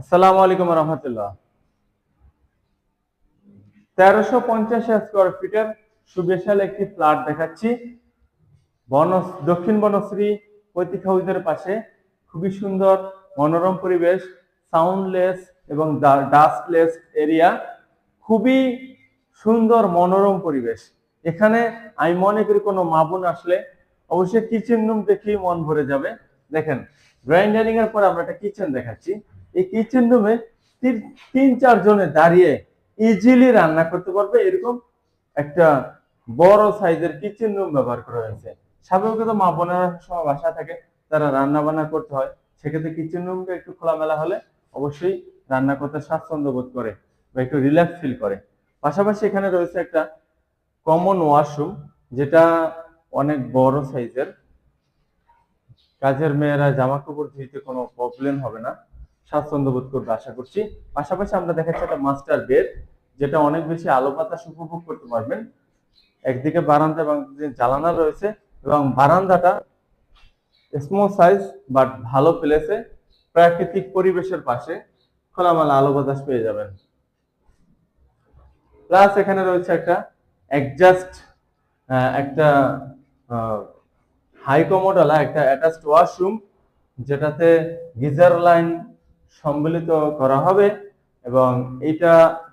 আসসালামু আলাইকুম রহমতুল্লাহ। তেরোশো পঞ্চাশ স্কোয়ার ফিটের সুবিশাল একটি ফ্ল্যাট দেখাচ্ছি। বন দক্ষিণ বনশ্রী পৈতৃক হাউসের পাশে খুবই সুন্দর, মনোরম পরিবেশ সাউন্ডলেস এবং ডাস্টলেস এরিয়া খুবই সুন্দর, মনোরম পরিবেশ। এখানে আমি মনে করি কোনো মাবুন আসলে অবশ্যই কিচেন রুম দেখেই মন ভরে যাবে। দেখেন গ্রাইন্ডারিং এর পর আমরা একটা কিচেন দেখাচ্ছি। এই কিচেন রুমে তিন চার জনে দাঁড়িয়ে ইজিলি রান্না করতে পারবে। এরকম একটা বড় সাইজের কিচেন রুম ব্যবহার করা হয়েছে। স্বাভাবিকত মা বোনেরা সব বাসা থাকে, তারা রান্না বান্না করতে হয়। সেক্ষেত্রে কিচেন রুমটা একটু খোলামেলা হলে অবশ্যই রান্না করতে স্বাচ্ছন্দ্য বোধ করে বা একটু রিল্যাক্স ফিল করে। পাশাপাশি এখানে রয়েছে একটা কমন ওয়াশরুম যেটা অনেক বড় সাইজের। কাজের মেয়েরা জামা কাপড় ধুইতে কোনো প্রবলেম হবে না। স্বাচ্ছন্দ্য বোধ করবে, আশা করছি। পাশাপাশি আমরা দেখাচ্ছি একটা মাস্টার বেড যেটা অনেক বেশি আলো বাতাস উপভোগ করতে পারবেন। একদিকে বারান্দা এবং একদিকে জানালা রয়েছে, এবং বারান্দাটা স্মল সাইজ বাট ভালো প্লেসে প্রাকৃতিক পরিবেশের পাশে খোলামালা আলো বাতাস পেয়ে যাবেন। প্লাস এখানে রয়েছে একটা অ্যাডজাস্ট একটা হাই কমোডালা একটা অ্যাটাচড ওয়াশরুম যেটাতে গিজার লাইন সম্মিলিত করা হবে এবং এইটা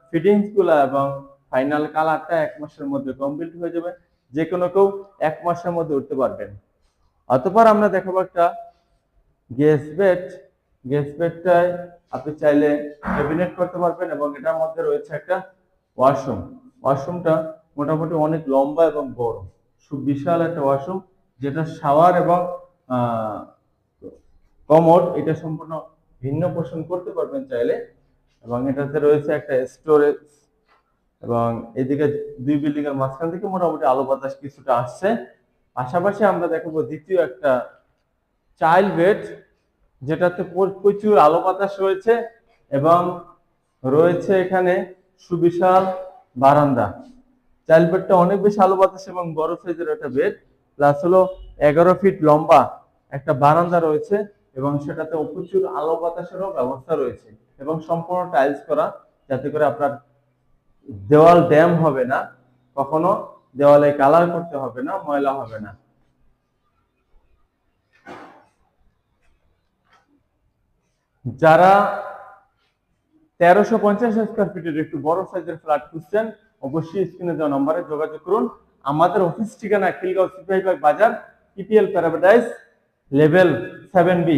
ফিটিংসগুলা এবং ফাইনাল কালারটা এক মাসের মধ্যে কমপ্লিট হয়ে যাবে। যে কোনো কেউ এক মাসের মধ্যে উঠতে পারবেন। অতপর আমরা দেখাবো একটা গ্যাস বেড গ্যাস বেডটায় আপনি চাইলে ক্যাবিনেট করতে পারবেন এবং এটার মধ্যে রয়েছে একটা ওয়াশরুম ওয়াশরুমটা মোটামুটি অনেক লম্বা এবং বড়। বিশাল একটা ওয়াশরুম যেটা শাওয়ার এবং কমোড এটা সম্পূর্ণ ভিন্ন পোষণ করতে পারবেন চাইলে। এবং এটাতে রয়েছে একটা স্টোরেজ এবং এদিকে দুই বিল্ডিং এর মাঝখান থেকে মোটামুটি আলো বাতাস কিছুটা আসছে। পাশাপাশি আমরা দেখাবো দ্বিতীয় একটা চাইল্ড বেড যেটাতে প্রচুর আলো বাতাস রয়েছে এবং রয়েছে এখানে সুবিশাল বারান্দা। চাইল্ড বেডটা অনেক বেশি আলো বাতাস এবং বড় সাইজের একটা বেড প্লাস হলো এগারো ফিট লম্বা একটা বারান্দা রয়েছে। এবং সেটাতে প্রচুর আলো বাতাসেরও ব্যবস্থা রয়েছে এবং সম্পূর্ণ টাইলস করা যাতে করে আপনার দেওয়াল ড্যাম হবে না, কখনো দেওয়ালে কালার করতে হবে না, ময়লা হবে না। যারা তেরোশো পঞ্চাশ স্কোয়ার ফিটের একটু বড় সাইজের ফ্ল্যাট খুঁজছেন, অবশ্যই স্ক্রিনে দেওয়া নম্বরে যোগাযোগ করুন। আমাদের অফিস ঠিকানা খিলগাঁও সিপাহীবাগ বাজার EPL paradise level seven B.